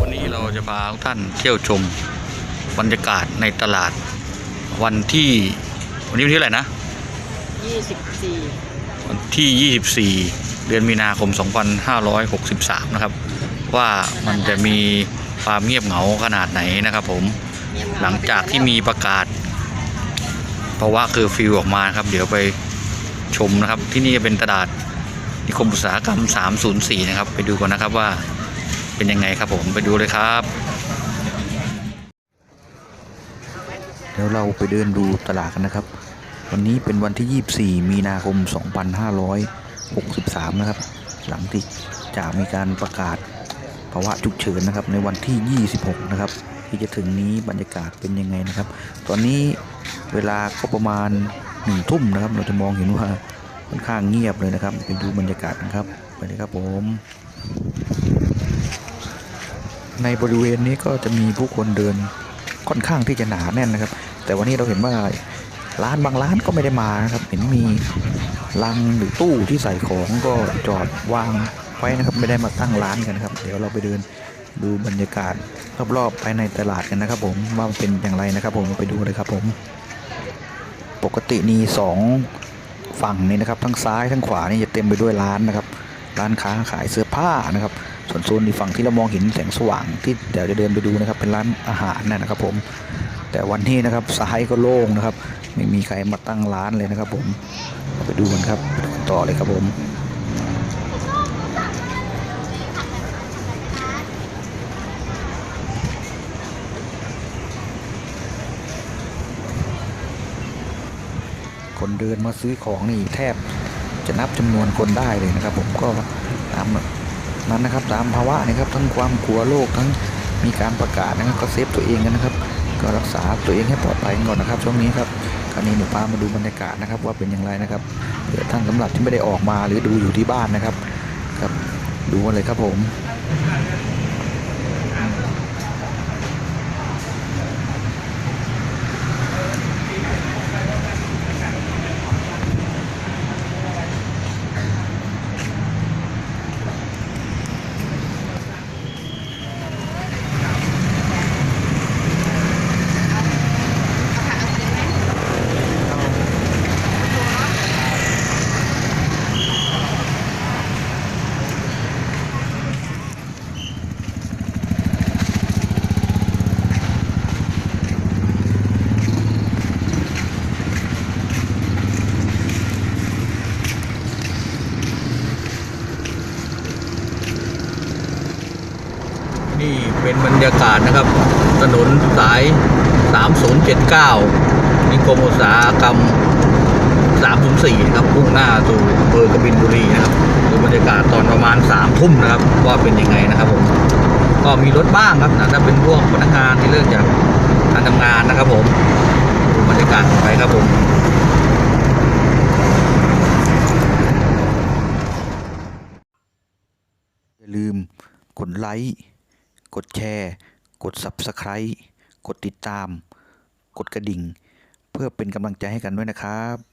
วันนี้เราจะพาทุกท่านเที่ยวชมบรรยากาศในตลาดวันที่ วันนี้วันที่อะไหรนะ 24 วันที่ 24 เดือนมีนาคม 2563 นะครับ ว่ามันจะมีความเงียบเหงาขนาดไหนนะครับผมเงียบเาหลังจากที่มีประกาศภาวะคือฟิวออกมาครับ เดี๋ยวไป ชมนะครับ ที่นี่จะเป็นตลาดนิคมอุตสาหกรรม 304 นะครับ ไปดูกันนะครับว่าเป็นยังไงครับผมไปดูเลยครับ เดี๋ยวเราไปเดินดูตลาดกันนะครับ วันนี้เป็นวันที่ 24 มีนาคม 2563 นะครับ หลังที่จะมีการประกาศภาวะฉุกเฉินนะครับในวันที่ 26 นะครับ ที่จะถึงนี้บรรยากาศเป็นยังไงนะครับ ตอนนี้เวลาก็ประมาณ หนึ่งทุ่มนะครับ เราจะมองเห็นว่าค่อนข้างเงียบเลยนะครับไปดูบรรยากาศกันครับไปเลยครับผม ในบริเวณนี้ก็จะมีผู้คนเดินค่อนข้างที่จะหนาแน่นนะครับ แต่วันนี้เราเห็นว่าร้านบางร้านก็ไม่ได้มานะครับ เห็นมีลังหรือตู้ที่ใส่ของก็จอดวางไว้นะครับ ไม่ได้มาตั้งร้านกันนะครับ เดี๋ยวเราไปเดินดูบรรยากาศรอบๆภายในตลาดกันนะครับ ผมว่าเป็นอย่างไรนะครับ ผมไปดูเลยครับผม ปกตินี่สองฝั่งนี้นะครับทั้งซ้ายทั้งขวานี่จะเต็มไปด้วยร้านนะครับ ร้านค้าขายเสื้อผ้านะครับ ส่วนโซนในฝั่งที่เรามองเห็นแสงสว่างที่เดี๋ยวจะเดินไปดูนะครับ เป็นร้านอาหารนะครับผม แต่วันนี้นะครับซ้ายก็โล่งนะครับ ไม่มีใครมาตั้งร้านเลยนะครับ ผมไปดูกันครับต่อเลยครับผม คนเดินมาซื้อของนี่แทบจะนับจำนวนคนได้เลยนะครับ ผมก็ตามนั้นนะครับตามภาวะนะครับทั้งความกลัวโรคทั้งมีการประกาศนะครับก็เซฟตัวเองกันนะครับ ก็รักษาตัวเองให้ปลอดภัยก่อนนะครับ ช่วงนี้ครับคราวนี้หนูพามาดูบรรยากาศนะครับ ว่าเป็นอย่างไรนะครับเผื่อท่านสำหรับที่ไม่ได้ออกมาหรือดูอยู่ที่บ้านนะครับ ครับ ดูกันเลยครับผม นี่เป็นบรรยากาศนะครับ ถนนสาย 3079นิคมอุตสาหกรรม 304นะครับมุ่งหน้าสู่อำเภอกบินบุรีนะครับดูบรรยากาศตอนประมาณ3ทุ่มนะครับว่าเป็นยังไงนะครับผมก็มีรถบ้างครับนะถ้าเป็นพวกพนักงานที่เลิกจากการทำงานนะครับผมดูบรรยากาศไปครับผมอย่าลืมกดไลค์ กดแชร์ กด Subscribe กดติดตาม กดกระดิ่ง เพื่อเป็นกำลังใจให้กันด้วยนะครับ